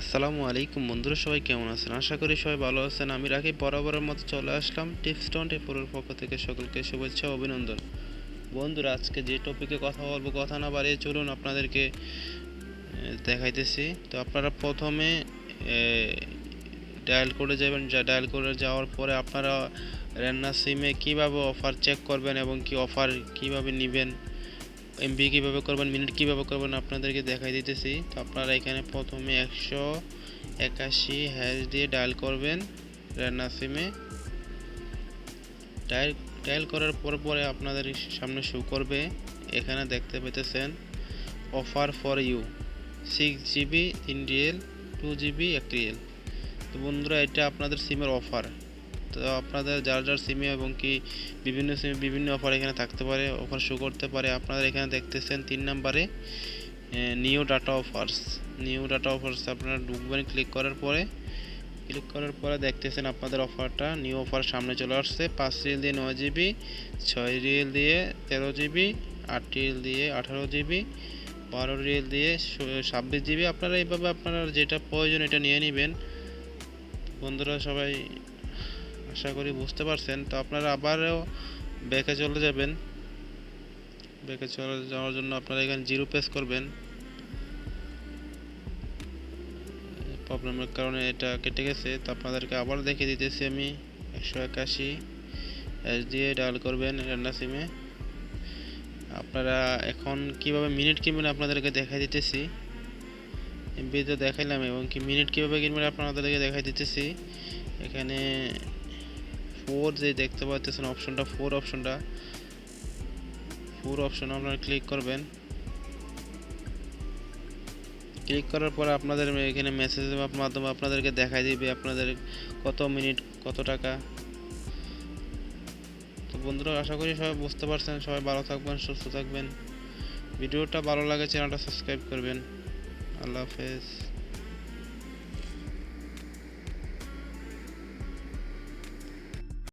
আসসালামু আলাইকুম বন্ধুরা, সবাই কেমন আছেন? আশা করি সবাই ভালো আছেন। আমি রাখি বরাবরের মতো চলে আসলাম টিপস টোয়েন্টি ফোরের পক্ষ থেকে সকলকে শুভেচ্ছা অভিনন্দন। বন্ধুরা, আজকে যে টপিকে কথা বলব, কথা না বাড়িয়ে চলুন, আপনাদেরকে দেখাইতেছি। তো আপনারা প্রথমে ডায়াল করে যাবেন। যা ডায়াল করে যাওয়ার পরে আপনারা রান্না সিমে কীভাবে অফার চেক করবেন এবং কি অফার কীভাবে নেবেন? এমবি কীভাবে করবেন, মিনিট কীভাবে করবেন আপনাদেরকে দেখাই দিতেছি। তো আপনারা এখানে প্রথমে একশো একাশি হ্যাশ দিয়ে ডায়াল করবেন রান্না সিমে ডায়াল ডায়াল করার পর পরে আপনাদের সামনে শো করবে। এখানে দেখতে পেতেছেন offer for you six GB তিন রিয়েল টু জিবি এক রিয়েল তো বন্ধুরা, এটা আপনাদের সিমের অফার তো আপনাদের যার যার সিমে এবং কি বিভিন্ন সিমে, বিভিন্ন অফার এখানে থাকতে পারে অফার শো করতে পারে, আপনারা এখানে দেখতেছেন তিন নাম্বারে new data offers new data offers আপনারা ঢুকবেন ক্লিক করার পরে ক্লিক করার পরে দেখতেছেন আপনাদের অফারটা নিউ অফার সামনে চলে আসছে, পাঁচ রিল দিয়ে নয় জিবি, ছয় রিল দিয়ে তেরো জিবি, আট রিল দিয়ে আঠারো জিবি, বারো রিল দিয়ে ছাব্বিশ জিবি। আপনারা এইভাবে আপনারা যেটা প্রয়োজন এটা নিয়ে নেবেন। বন্ধুরা সবাই আশা করি বুঝতে পারছেন। তো আপনারা আবারও ব্যাকে চলে যাবেন। ব্যাকে চলে যাওয়ার জন্য আপনারা এখানে জিরো প্রেস করবেন। প্রবলেমের কারণে এটা কেটে গেছে। তো আপনাদেরকে আবার দেখিয়ে দিতেছি আমি একশো একাশি এস দিয়ে ডায়াল করবেন রান্না সিমে আপনারা এখন কীভাবে মিনিট কিনবেন আপনাদেরকে দেখাই দিতেছি। এমবি তো দেখাইলাম এবং কি মিনিট কীভাবে কিনবেন আপনাদেরকে দেখাই দিতেছি। এখানে ফোর যে দেখতে পাচ্ছেন অপশনটা ফোর অপশনটা ফোর অপশন আপনারা ক্লিক করবেন। ক্লিক করার পর আপনাদের এখানে মেসেজের মাধ্যমে আপনাদেরকে দেখাই দিবে আপনাদের কত মিনিট কত টাকা। তো বন্ধুরা, আশা করি সবাই বুঝতে পারছেন। সবাই ভালো থাকবেন, সুস্থ থাকবেন। ভিডিওটা ভালো লাগে চ্যানেলটা সাবস্ক্রাইব করবেন। আল্লাহ হাফেজ।